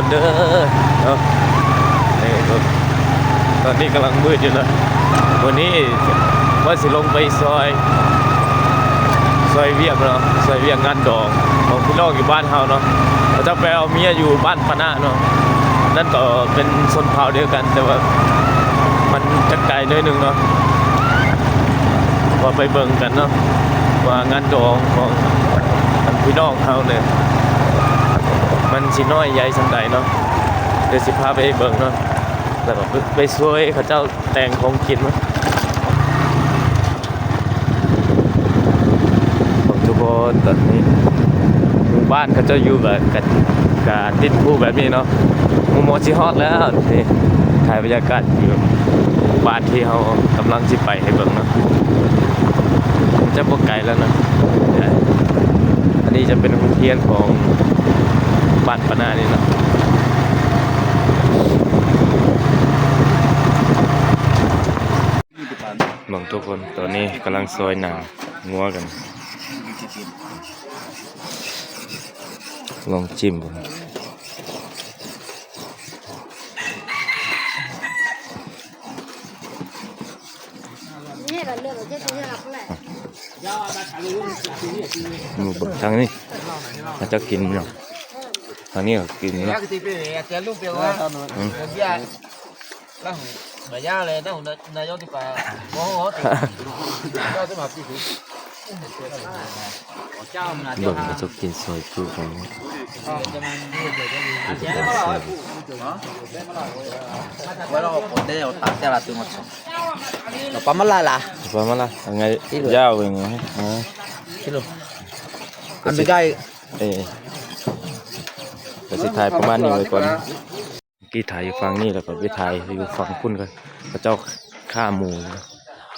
คนเด้อเนาะนี่ครับตอนนี้กำลังมืดอยู่นะวันนี้ว่าสิลงไปซอย ซอยเวียงเนาะซอยเวียงงานดองของพี่น้องอยู่บ้านเฮาเนาะเขาจะไปเอาเมียอยู่บ้านปะนะเนาะนั่นก็เป็นชนเผ่าเดียวกันแต่ว่ามันจะไกลน้อยนึงเนาะว่าไปเบิ่งกันเนาะว่างานดองของพี่น้องเฮาเนี่ย มันสิน้อยใหญ่สังใดเนาะเดี๋ยวสิพาไปเบิ่งเนาะแล้วก็ไปช่วยเขาเจ้าแต่งของกินเนาะของทุกคนตอนนี้หมู่บ้านเขาเจะอยู่กับกับกับติดผู้แบบนี้เนาะมู่หมอชิฮอดแล้วนี่ถ่ายบรรยากาศอยู่บ้านที่เขากำลังจิไปให้เบิ่งเนาะจะพวกไกลแล้วนะอันนี้จะเป็นโรงเรียนของ บ้านปะนานี่เนาะมองทุกคนตอนนี้กำลังซอยหนางัวกัน ลองจิ้มดูนี่เราเลือกเราจะซื้อรับแหละหมูเบิกทางนี้เขาจะกินเนาะทาง นี้ก็กินเนาะ Cái tivi này cái lúc biểu á, Ừ. cái bia, nó hùng, mà giá này nó hùng nó nó giống như bà bố hố thì cho cái mập đi thử. เบิกเขาจะกินซอยจุของ Bữa đó còn đây là tạt ra là từ một số. Nó bấm lại là ประมาณละยังไงยาวอย่างเงี้ยอ๋อ cái luôn. Ăn với gai เอ๊ะ ก็สิถ่ายประมาณนี้ไว้ก่อนกี้ถ่ายอยู่ฝั่งนี้แล้วก็ไปถ่ายอยู่ฝั่งพุ่นกันพระเจ้าฆ่าหมู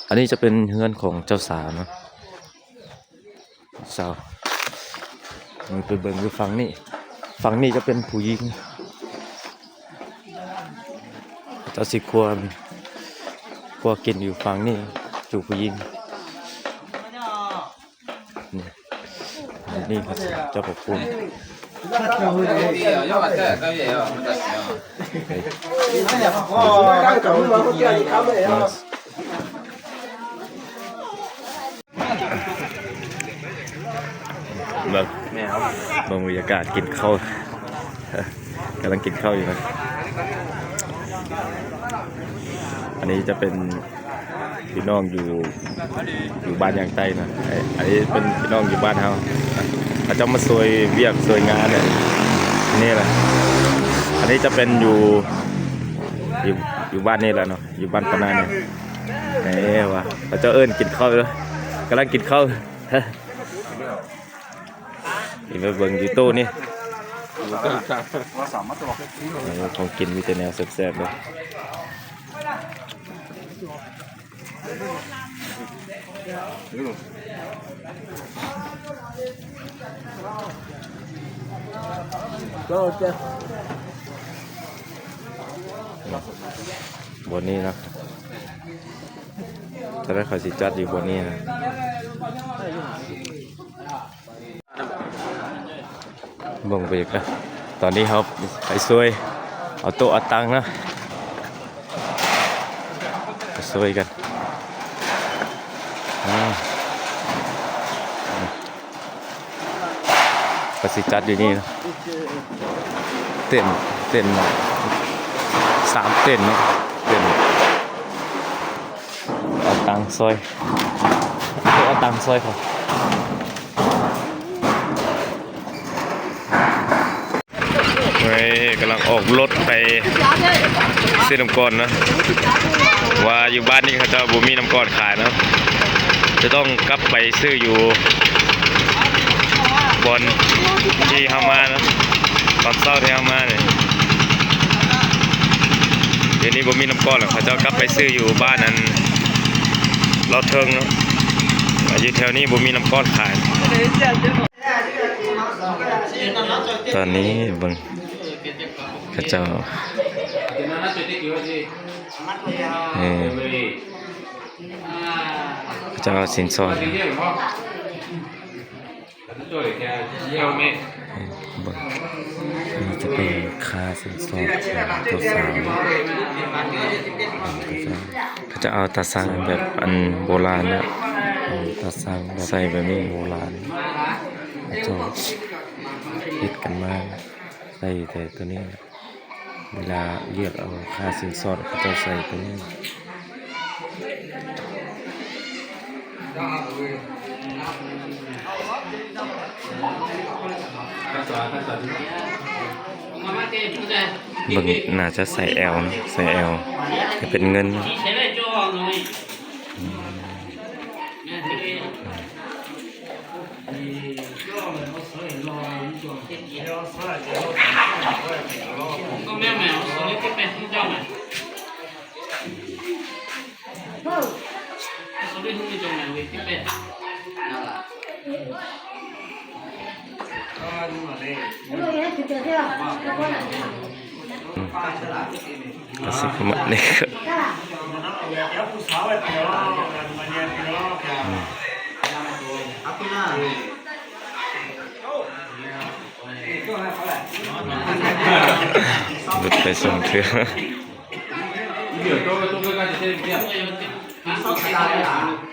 อันนี้จะเป็นเฮือนของเจ้าสาวนะสาวมันไปเบิ่งอยู่ฝั่งนี้ฝั่งนี้จะเป็นผู้หญิงเจ้าสิครัวครัวกินอยู่ฝั่งนี้จูผู้หญิงนี่นี่ครับเจ้าของคุณ เบิ่งเบิ่งบรรยากาศกินข้าวกำลังกินข้าวอยู่นะ อันนี้จะเป็นพี่น้องอยู่อยู่บ้านยางใต้นะไอ้อันนี้เป็นพี่น้องอยู่บ้านเฮา เขาจะมาซวยเวียกซวยงานเนี่ยนี่แหละอันนี้จะเป็นอยู่อยู่อยู่บ้านนี่แหละเนาะอยู่บ้านปนาเนี่ยไหนวะเขาเจะเอิ้นกินข้าวเลยกำลังกินข้าวนี่มาเบิ่งอยู่ตู้นี่ของกินมีแต่แนวแซ่บๆเลย Rồi chưa? บนนี้นะจะได้ขาสิจัดอยู่บนนี้นะบ่งไปอีกนะตอนนี้เขาไปซวย เอาโต๊ะเอาตังนะไปซวยกันอ่า ก็สิจัดอยู่นี่นะเต้นเต้นสามเต้นเนาะเต้นเอาตังซอยเอาตังซอยเขาเฮ้ยกำลังออกรถไปซื้อน้ำก้อนนะ ว่าอยู่บ้านนี่เขาจะบ่มีน้ำก้อนขายนะจะต้องกลับไปซื้ออยู่ บอนที่เฮามานาะตอนเช้าที่เฮามาเนี่ยเดี๋ยวนี้บ่มีน้ำก้อนหรอกเขาจะกลับไปซื้ออยู่บ้านนั้นเราเทิงเนาะอยู่แถวนี้บ่มีน้ำก้อนขาย ตอนนี้เบิ่งเขาเจ้าเขาเจ้าสินสอด เบิ่งจะเป็นคาสินสอดของเจ้าสาวเขาจะเอาตาสังแบบอันโบราณนะตาสังแบบใส่แบบนี้โบราณจ้าฮิตกันมากใส่แต่ตัวนี้ เวลาเรียกเอาค่าสินสอดเขาจ้าใส่ตัวนี้เบิ่งน่าจะใส่แอลนะใส่แอลจะเป็นเงินนะก็สิประมาณนี้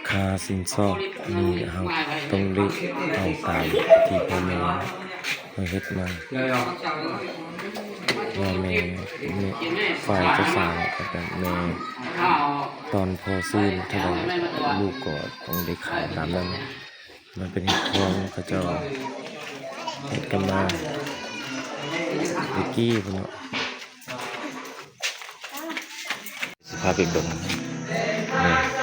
ค่าสินสอดนี่เราต้องรีบเอาตามที่พ่อแม่มาเฮ็ดมาว่าแม่ฝ่ายเจ้าสาวกับแม่ตอนพอซื้อเท่าไรลูกก็ต้องได้ขายตามนั้นมันเป็นเหตุของเขาเจ้าเหตุกันมาเมื่อกี้พุ่นเนาะสภาพเป็นแบบนี้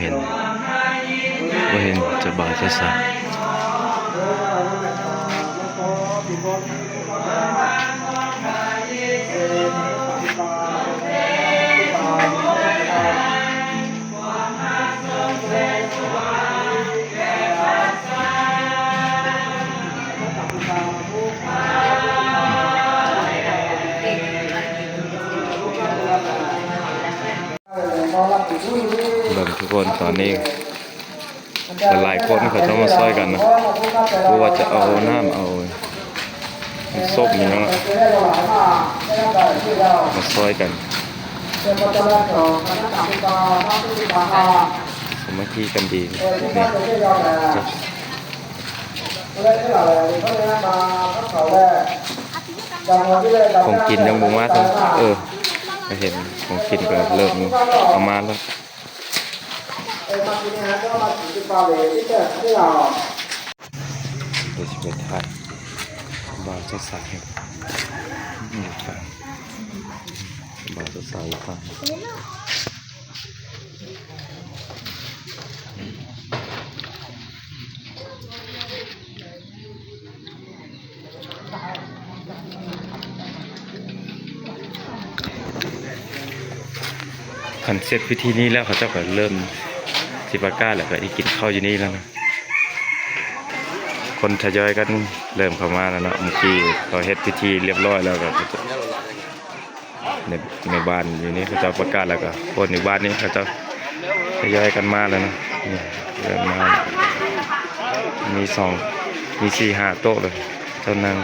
เห็นบ่เห็นจะบาวเจะสา อนนี้หลายคนเขาต้องมาช่วยกันนะเพราะว่าจะเอาน้ำเอาส้มอย่างเงี้ยมาช่วยกันสมัคคีกันดีนี่ของกินยังบ่มาทั้งเออม่เห็นของกินก็เริ่มเอามาแล้ว โดยสิเป็นไทยบ่าวเจะสายนี่ครับบาวเจะสายครับขันเสร็จพิธีนี้แล้วเขาจะเริ่ม สิประกาศแล้วก็อีกินข้าวอยู่นี่แล้วนะคนทยอยกันเริ่มเข้ามาแล้วเนาะเมื่อกี้เขาเฮ็ดพิธีเรียบร้อยแล้วก็ในในบ้านอยู่นี่เขาเจะประกาศแล้วก็คนในบ้านนี้เขาเจะทยอยกันมาแล้วนะนี่เริ่มมามีสองมีสี่ห้าโต๊ะเลยเจ้านาง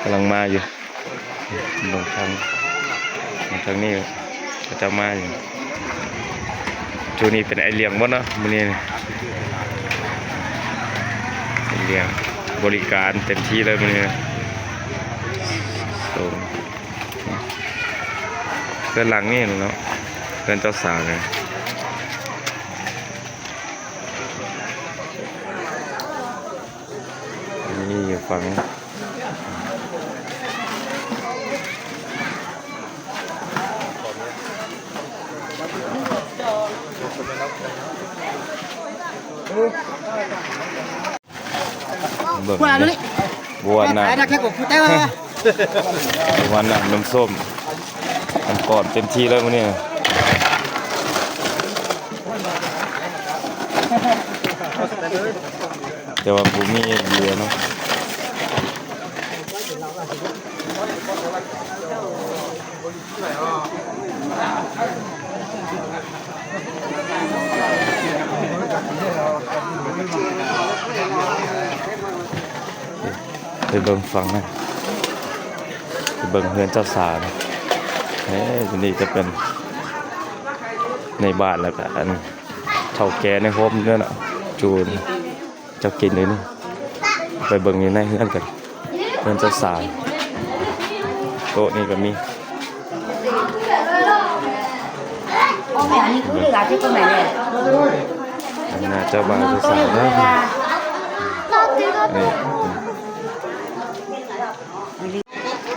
กำลังมาอยู่บางทางบางทางนี้เขาเจะมาอยู่ ช่วงนี้เป็นไอเลี้ยงหมดเนาะมื้อนี้นี่เรียงบริการเต็มที่เลยมันนี้โซนเพื่อนหลังนี่เนาะเพื่อนเจ้าสาวไงนี่อยู่ฝั่ง บิ่งนี่บัวน้ำแค่กบกูแต่ว่าวันน่ะน้ำส้มน้ำก่อนเต็มที่แล้วมื้อนี้แต่ว่าบ่มีเบียร์เนาะ ไปเบิ่งฟังนะไปเบิ่งเฮือนเจ้าสาวเฮ้ยนี่จะเป็นในบ้านแล้วกันเท่าแกในโฮมเนี่ยนะจูนเจ้ากินเลยนี่ไปเบิ่งอยังไงเฮือนกันเฮือนเจ้าสาวโต๊ะนี่ก็มี Ông mẹ như cứ đi gạt cho con mẹ này. อันน่าเจ้าบ่าวเจ้าสาวนะ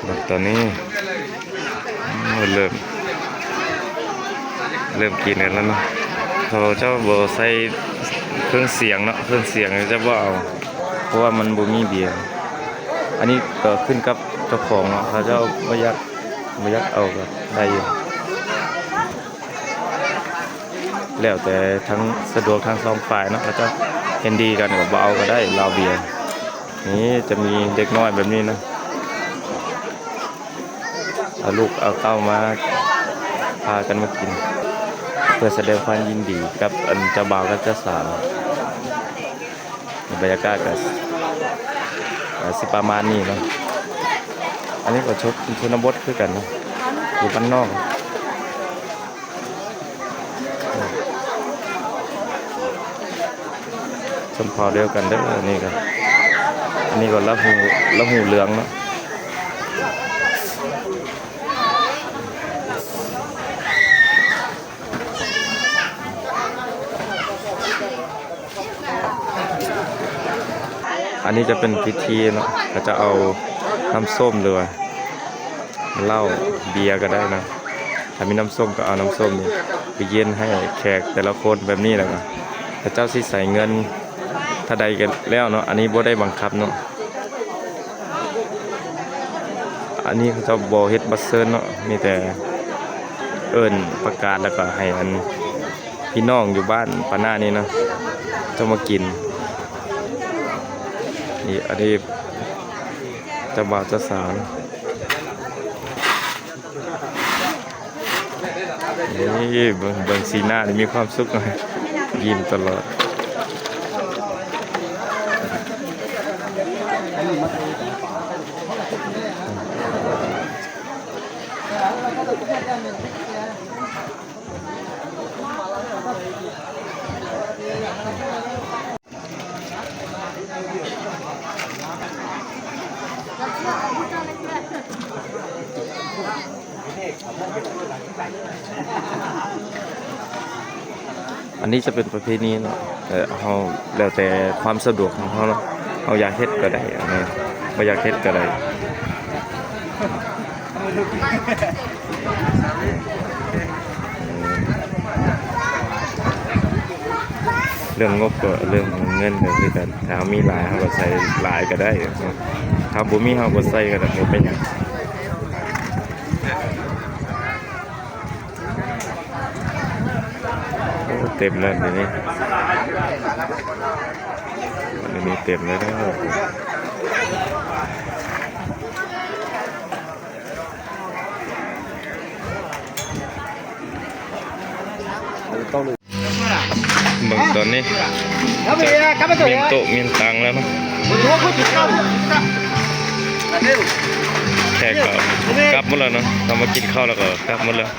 นี่ตอนนี้เริ่มเริ่มกินกันแล้วเนาะเขาเจ้าบ่ใส่เครื่องเสียงเนาะเครื่องเสียงเจะบ่เอาเพราะว่ามันบ่มีเบียร์อันนี้ก็ขึ้นกับเจ้าของเนาะเขาเจ้าบ่ยากบ่ยากเอาก็ได้อยู่ แล้วแต่ทั้งสะดวกทั้งสองฝ่ายเนาะเขาจ้าเห็นดีกันก็บ่เอาก็ได้เราเบียร์นี่จะมีเด็กน้อยแบบนี้นะเอาลูกเอาเข้ามาพากันมากิน เพื่อแสดงความยินดีกับอันเจ้าบ่าวกับเจ้าสาวบรรยากาศก็ก็สิประมาณนี้เนาะอันนี้ก็ชดชนบทคือกันเนาะอยู่บ้านนอก ชนเผ่าเดียวกันเด้ออันนี้ก็อันนี้ก็ละหูละหูเหลืองเนาะอันนี้จะเป็นพิธีเนาะก็จะเอาน้ำส้มเลยเหล้าเบียร์ก็ได้นะถ้ามีน้ำส้มก็เอาน้ำส้มนี่ไปเย็นให้แขกแต่ละคนแบบนี้แหละก็พระเจ้าสิใส่เงิน ถ้าใดกันแล้วเนาะอันนี้บ่ได้บังคับเนาะอันนี้เขาจะบอเฮ็ดบัสเซิร์เนาะมีแต่เอิ้นประกาศแล้วก็ให้อันพี่น้องอยู่บ้านปานานี่เนาะจะมากินนี่อันนี้จะบ่าวจะสาวนะนี่เบิ่งเบิ่งสีหน้านี่มีความสุขหน่อยยิ้มตลอด อันนี้จะเป็นประเพณีเนาะแต่เฮาแล้วแต่ความสะดวกของเฮาเนาะเฮาอยากเฮ็ดก็ได้อันนี้บ่อยากเฮ็ดก็ได้เรื่องงบก็เรื่องเงินก็คือกันถ้ามีหลายเฮาก็ใส่หลายก็ได้ถ้าบ่มีเฮาก็ใส่ก็ได้บ่เป็นหยัง โอ้ เต็มแล้วเดี๋ยวนี้เดี๋ยวนี้เต็มแล้วนะเบิ่งตอนนี้ Đó bây giờ cắm cái เมียน tuổi โต๊ะเมียนตังแล้วเนาะ Mình thua không chịu đâu Là đều แขกก็กลับหมดแล้วเนาะเรามากินข้าวแล้วก็กลับหมดแล้ว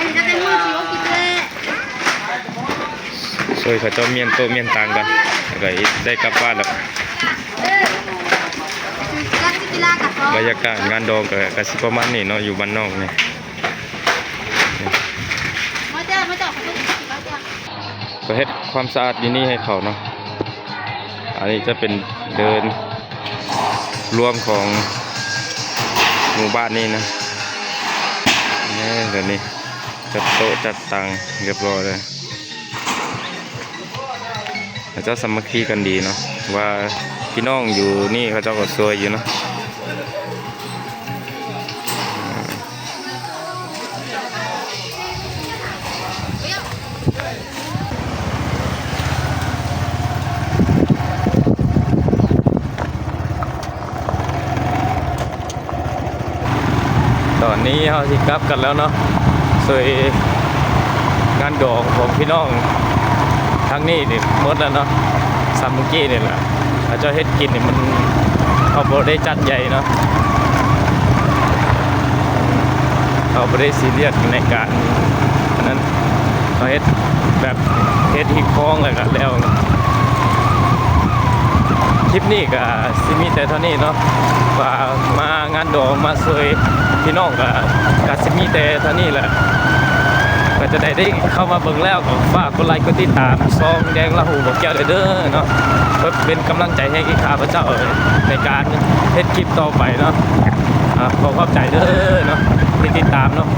Anh đã tên mua chỉ có kịp lệ. ช่วยเขาเจ้าเมียนโต๊ะเมียนตังกันแล้วก็ได้กลับบ้านแล้ว Các cái la cả บร phó. รยากาศงานดองก็ก็สิประมาณนี้เนาะอยู่บ้านนอกนี่ Mới chơi, mới chơi, phải chơi, phải chơi. ก็เฮ็ดความสะอาดที่นี่ให้เขาเนาะอันนี้จะเป็นเดินรวมของหมู่บ้านนี้นะนี่เดี๋ยวนี้จัดโต๊ะจัดตังเรียบร้อยเลย เขาเจ้าสมัคคีกันดีเนาะว่าพี่น้องอยู่นี่เขาเจ้าก็ซวยอยู่เนาะตอนนี้เราสิกลับกันแล้วเนาะสวยงานดอกของพี่น้อง ทั้งนี้นี่มดแล้วเนาะสามเมื่อกี้นี่แหละถ้าเจ้าเฮ็ดกินนี่มันเขาบ่ได้จัดใหญ่เนาะเขาบ่ได้ซีเรียสในการนั้นเขาเฮ็ดแบบเฮ็ดฮิกคล้องแล้วก็แล้วคลิปนี้ก็สิมีแต่เท่านี้เนาะว่ามางานดอมาสวยพี่น้องก็ก็สิมีแต่เท่านี้แหละ ก็จะได้ได้เข้ามาเบิ่งแล้วของฝากคนไลค์กดติดตามซองแดงละหูบอกแก้วเด้อเนาะเพื่อเป็นกำลังใจให้ข้าพเจ้าในการเฮ็ดคลิปต่อไปเนาะอ่าขอขอบใจเด้อเนาะที่ติดตามเนาะ